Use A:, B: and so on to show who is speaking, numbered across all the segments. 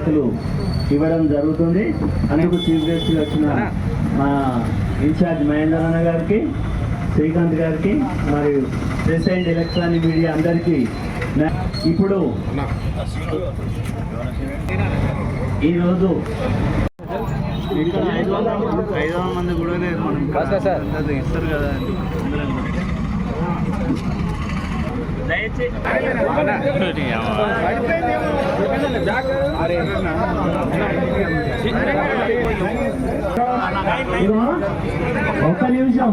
A: వినాయకులు ఇవ్వడం జరుగుతుంది. అనేక చీఫ్ గెస్ట్ వచ్చిన మా ఇన్ఛార్జ్ మహేందర్ అన్న గారికి శ్రీకాంత్ గారికి మరియు ప్రెస్ అండ్ ఎలక్ట్రానిక్ మీడియా అందరికీ ఇప్పుడు ఈరోజు ఇక్కడ ఐదు వందల మంది ఐదు వందల మంది కూడా మనం ఇక్కడ ఇస్తారు కదా అని. ఇదిగో, ఒక్క నిమిషం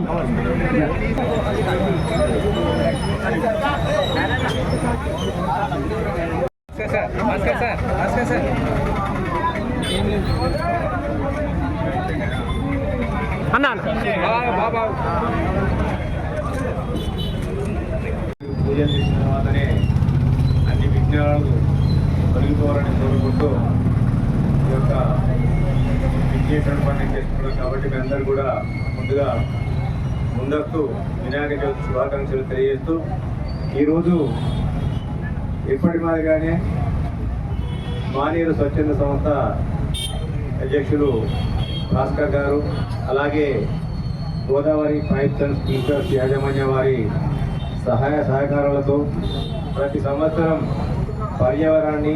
B: పూజ చేసిన తర్వాతనే అన్ని విఘ్నాలు తొలగిపోవాలని కోరుకుంటూ ఈ యొక్క విఘ్నేశ్వర పండుగ చేసుకున్నాం కాబట్టి మీ అందరూ కూడా ముందుగా ముందస్తు వినాయక చవితి శుభాకాంక్షలు తెలియజేస్తూ ఈరోజు ఎప్పటి మాదిరిగానే మానేరు స్వచ్ఛంద సంస్థ అధ్యక్షులు భాస్కర్ గారు అలాగే గోదావరి పైప్స్ అండ్ స్పీకర్స్ యాజమాన్య వారి సహాయ సహకారాలతో ప్రతి సంవత్సరం పర్యావరణాన్ని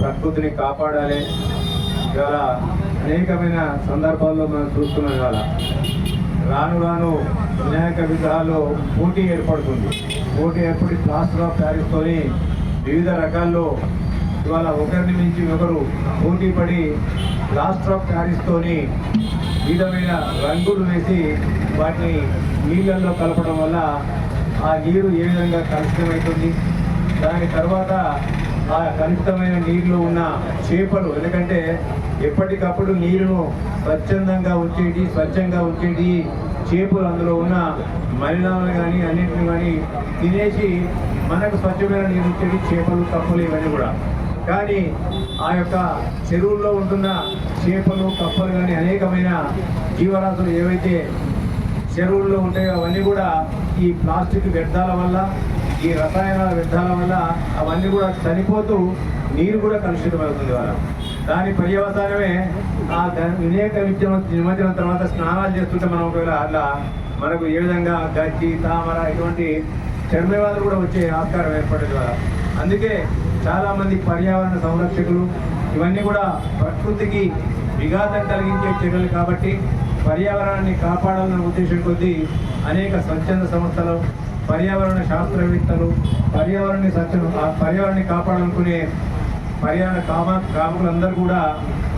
B: ప్రకృతిని కాపాడాలి ఇవాళ అనేకమైన సందర్భాల్లో మనం చూస్తున్నాం ఇవాళ. రాను రాను వినాయక విగ్రహాల్లో పోటీ ఏర్పడుతుంది. పోటీ ఏర్పడి ప్లాస్టర్ ఆఫ్ ప్యారిస్తోని వివిధ రకాల్లో ఇవాళ ఒకరిని మించి ఒకరు పోటీ పడి ప్లాస్టర్ ఆఫ్ ప్యారిస్తోని విధమైన రంగులు వేసి వాటిని నీళ్ళల్లో కలపడం వల్ల ఆ నీరు ఏ విధంగా కలుషితమవుతుంది దాని తర్వాత ఆ కలుషితమైన నీరులో ఉన్న చేపలు ఎందుకంటే ఎప్పటికప్పుడు నీరును స్వచ్ఛందంగా ఉంచేటి స్వచ్ఛంగా ఉంచేటి చేపలు అందులో ఉన్న మలినాలను కానీ అన్నింటిని కానీ తినేసి మనకు స్వచ్ఛమైన నీరు ఇచ్చేటి చేపలు కప్పలు ఇవన్నీ కూడా. కానీ ఆ యొక్క చెరువుల్లో ఉంటున్న చేపలు కప్పలు కానీ అనేకమైన జీవరాశులు ఏవైతే చెరువుల్లో ఉంటాయి. అవన్నీ కూడా ఈ ప్లాస్టిక్ వ్యర్థాల వల్ల ఈ రసాయనాల వ్యర్థాల వల్ల అవన్నీ కూడా చనిపోతూ నీరు కూడా కలుషితమవుతుంది వాళ్ళ దాని పర్యవసానమే ఆ ద- వినాయక నిమజ్జనం నిమజ్జనం తర్వాత స్నానాలు చేస్తుంటే మనం ఒకవేళ అలా మనకు ఏ విధంగా గజ్జి తామర ఇటువంటి చర్మవాదులు కూడా వచ్చే ఆస్కారం ఏర్పడేది ద్వారా అందుకే చాలామంది పర్యావరణ సంరక్షకులు ఇవన్నీ కూడా ప్రకృతికి విఘాతం కలిగించే చర్యలు కాబట్టి పర్యావరణాన్ని కాపాడాలన్న ఉద్దేశం కొద్దీ అనేక స్వచ్ఛంద సంస్థలు పర్యావరణ శాస్త్రవేత్తలు పర్యావరణాన్ని స్వచ్ఛ ఆ పర్యావరణాన్ని కాపాడాలనుకునే పర్యావరణ కామ కామకులందరూ కూడా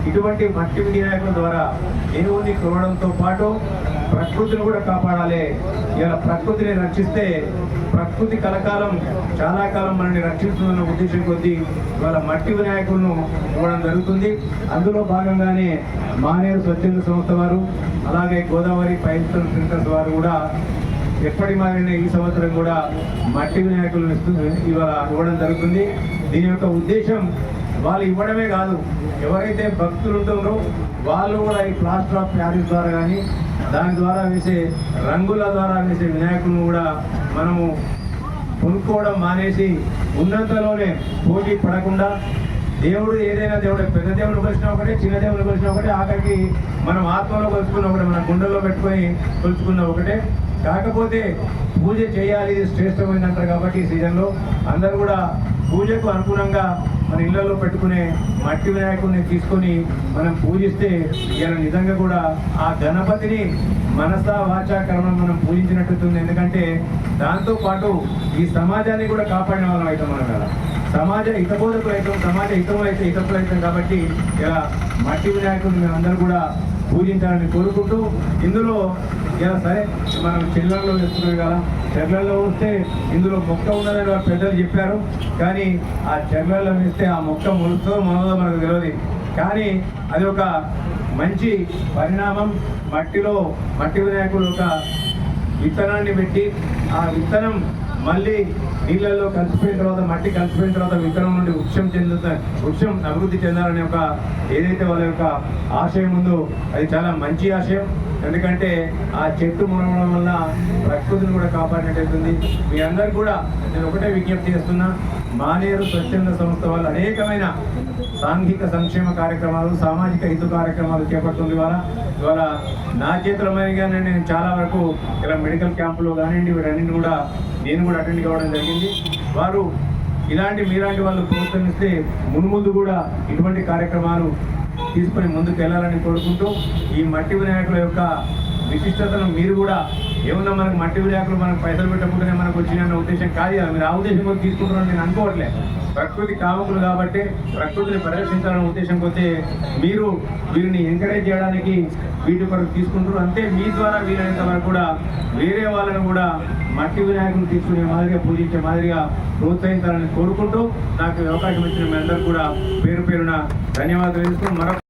B: ఇటువంటి మట్టి వినాయకుల ద్వారా ఎరువుని కొనడంతో పాటు ప్రకృతిని కూడా కాపాడాలి. ఇలా ప్రకృతిని రక్షిస్తే ప్రకృతి కలకాలం చాలా కాలం మనల్ని రక్షిస్తుందన్న ఉద్దేశం కొద్దీ ఇవాళ మట్టి వినాయకులను ఇవ్వడం జరుగుతుంది. అందులో భాగంగానే మానేరు స్వచ్ఛంద సంస్థ వారు అలాగే గోదావరి పైప్ సెంటర్స్ వారు కూడా ఎప్పటి మారిన ఈ సంవత్సరం కూడా మట్టి వినాయకులను ఇవాళ ఇవ్వడం జరుగుతుంది. దీని యొక్క ఉద్దేశం వాళ్ళు ఇవ్వడమే కాదు ఎవరైతే భక్తులు ఉంటుందో వాళ్ళు కూడా ఈ ప్లాస్టర్ ఆఫ్ ప్యారిస్ ద్వారా కానీ దాని ద్వారా వేసే రంగుల ద్వారా వేసే వినాయకులను కూడా మనము కొనుక్కోవడం మానేసి ఉన్నంతలోనే పోటీ పడకుండా దేవుడు ఏదైనా దేవుడు పెద్ద దేవుడు కొలిసిన ఒకటే చిన్న దేవుడు కొలిసిన ఒకటే ఆఖరికి మనం ఆత్మలో కొలుచుకున్న ఒకటే మన గుండెల్లో పెట్టుకొని కొలుచుకున్న ఒకటే. కాకపోతే పూజ చేయాలి ఇది శ్రేష్టమైంది అంటారు కాబట్టి ఈ సీజన్లో అందరూ కూడా పూజకు అనుగుణంగా మన ఇళ్ళలో పెట్టుకునే మట్టి వినాయకుడిని తీసుకొని మనం పూజిస్తే ఇలా నిజంగా కూడా ఆ గణపతిని మనస వాచా కర్మ మనం పూజించినట్టుంది ఎందుకంటే దాంతోపాటు ఈ సమాజాన్ని కూడా కాపాడిన వాళ్ళం అవుతాం మనం కదా. సమాజ హితబోధకులు అవుతాం సమాజ హితం అయితే హితకులు అవుతాం కాబట్టి ఇలా మట్టి వినాయకుడిని మేమందరూ అందరూ కూడా పూజించాలని కోరుకుంటూ ఇందులో ఇలా సరే. మనం చెల్లెల్లో వేసుకునే కదా. చెర్లలో వస్తే ఇందులో మొక్క ఉన్నదని పెద్దలు చెప్పారు. కానీ ఆ చెర్లలో వేస్తే ఆ మొక్క మొలుస్తుందో మనదో మనకు తెలియదు కానీ అది ఒక మంచి పరిణామం. మట్టిలో మట్టి వినాయకుడు ఒక విత్తనాన్ని పెట్టి ఆ విత్తనం మళ్ళీ నీళ్ళల్లో కలిసిపోయిన తర్వాత మట్టి కలిసిపోయిన తర్వాత విత్తనం నుండి వృక్షం చెందుతా వృక్షం అభివృద్ధి చెందాలనే ఒక ఏదైతే వాళ్ళ యొక్క ఆశయం ఉందో అది చాలా మంచి ఆశయం. ఎందుకంటే ఆ చెట్టు మునగడం వల్ల ప్రకృతిని కూడా కాపాడినట్టయితుంది. మీ అందరు కూడా నేను ఒకటే విజ్ఞప్తి చేస్తున్నా మానేరు స్వచ్ఛంద సంస్థ వల్ల అనేకమైన సాంఘిక సంక్షేమ కార్యక్రమాలు సామాజిక హిత కార్యక్రమాలు చేపడుతుంది ద్వారా ఇవాళ నా చేతులమైనగానే నేను చాలా వరకు ఇలా మెడికల్ క్యాంపులో కానివ్వండి వీటన్నింటిని కూడా నేను కూడా అటెండ్ కావడం జరిగింది. వారు ఇలాంటి మీలాంటి వాళ్ళు ప్రోత్సహిస్తే మున్ముందు కూడా ఇటువంటి కార్యక్రమాలు తీసుకొని ముందుకు వెళ్ళాలని కోరుకుంటూ ఈ మట్టి వినాయకుల యొక్క విశిష్టతను మీరు కూడా ఏమన్నా మనకు మట్టి వినాయకులు మనకు పైసలు పెట్టకుండానే మనకు వచ్చిన ఉద్దేశం కాదు కదా మీరు ఆ ఉద్దేశం కూడా తీసుకుంటున్నారని నేను అనుకోవట్లే. ప్రకృతి కావకులు కాబట్టి ప్రకృతిని పరిరక్షించాలనే ఉద్దేశం కొద్దీ మీరు వీరిని ఎంకరేజ్ చేయడానికి వీటి కొరకు తీసుకుంటారు అంతే మీ ద్వారా వీలైనంత వరకు కూడా వేరే వాళ్ళని కూడా మట్టి వినాయకులు తీసుకునే మాదిరిగా పూజించే మాదిరిగా ప్రోత్సహించాలని కోరుకుంటూ నాకు అవకాశం ఇచ్చిన మీ అందరూ కూడా పేరు పేరున ధన్యవాదాలు తెలుసుకుని మరొక